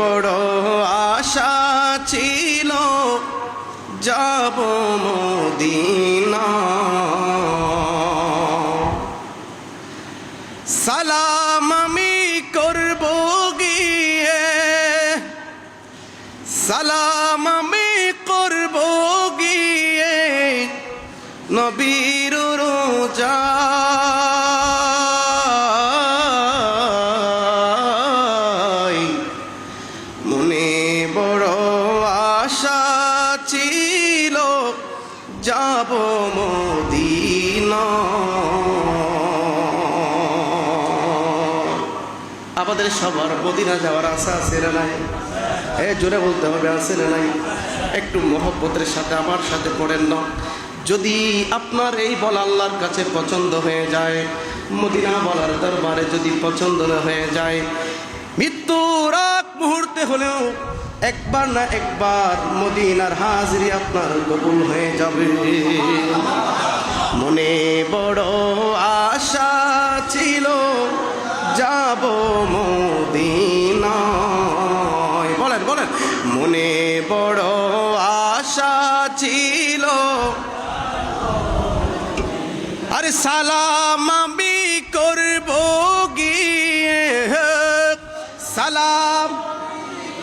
বড় আশা ছিল, যাব মদিনা। সালাম আমি করব গিয়ে, সালাম আমি করব গিয়ে, নবীর রোজা যাব মদিনা। আমাদের সবার মদিনা যাওয়ার আশা আছে না নাই? এ, জোরে বলতে হবে, আছে না নাই? একটু মহব্বতের সাথে, আমার সাথে পড়েন না। যদি আপনার এই বল আল্লাহর কাছে পছন্দ হয়ে যায়, মদিনা বলার দরবারে যদি পছন্দ না হয়ে যায়, মৃত্যুর আগ মুহূর্তে হলেও একবার না একবার মদিনার হাজিরি আপনার কবুল হয়ে যাবে। মনে বড় আশা ছিল, যাব মদিনায়। বলেন বলেন। মনে বড় আশা ছিল। আরে সালাম আমি করব গিয়ে। সালাম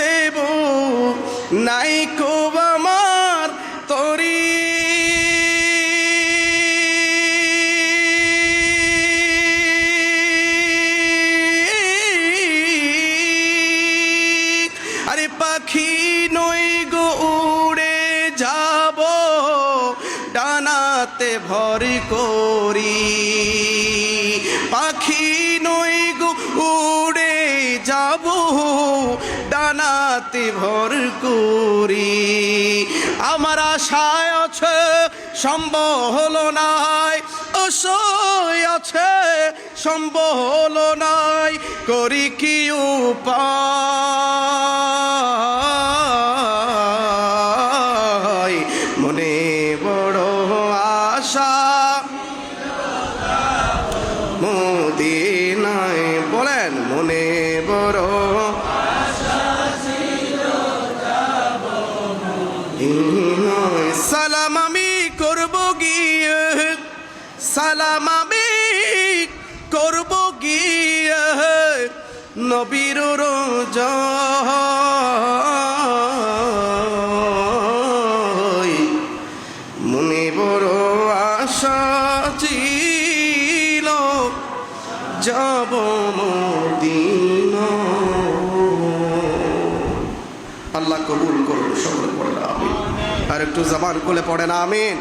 দেব, নাই খুব আমার তরি। আরে পাখি নই গো উড়ে যাব, ডানাতে ভর করি। পাখি নই গো উড়ে যাব ডানাতে ভর করি। আমার আশায় আছে, সম্বল নাই। অসয় আছে, সম্বল নাই। করি কি উপায়? মনে বড় আশা মদিনায় সালাম আমি করব গিয়ে, সালাম আমি করব গিয়ে নবীর রোজা। মনে বড় আশা ছিল, যাব মদিনা। আল্লাহ কবুল করুন সকলে পড়ে আমিন। আর একটু জবান কোলে পড়ে না আমিন।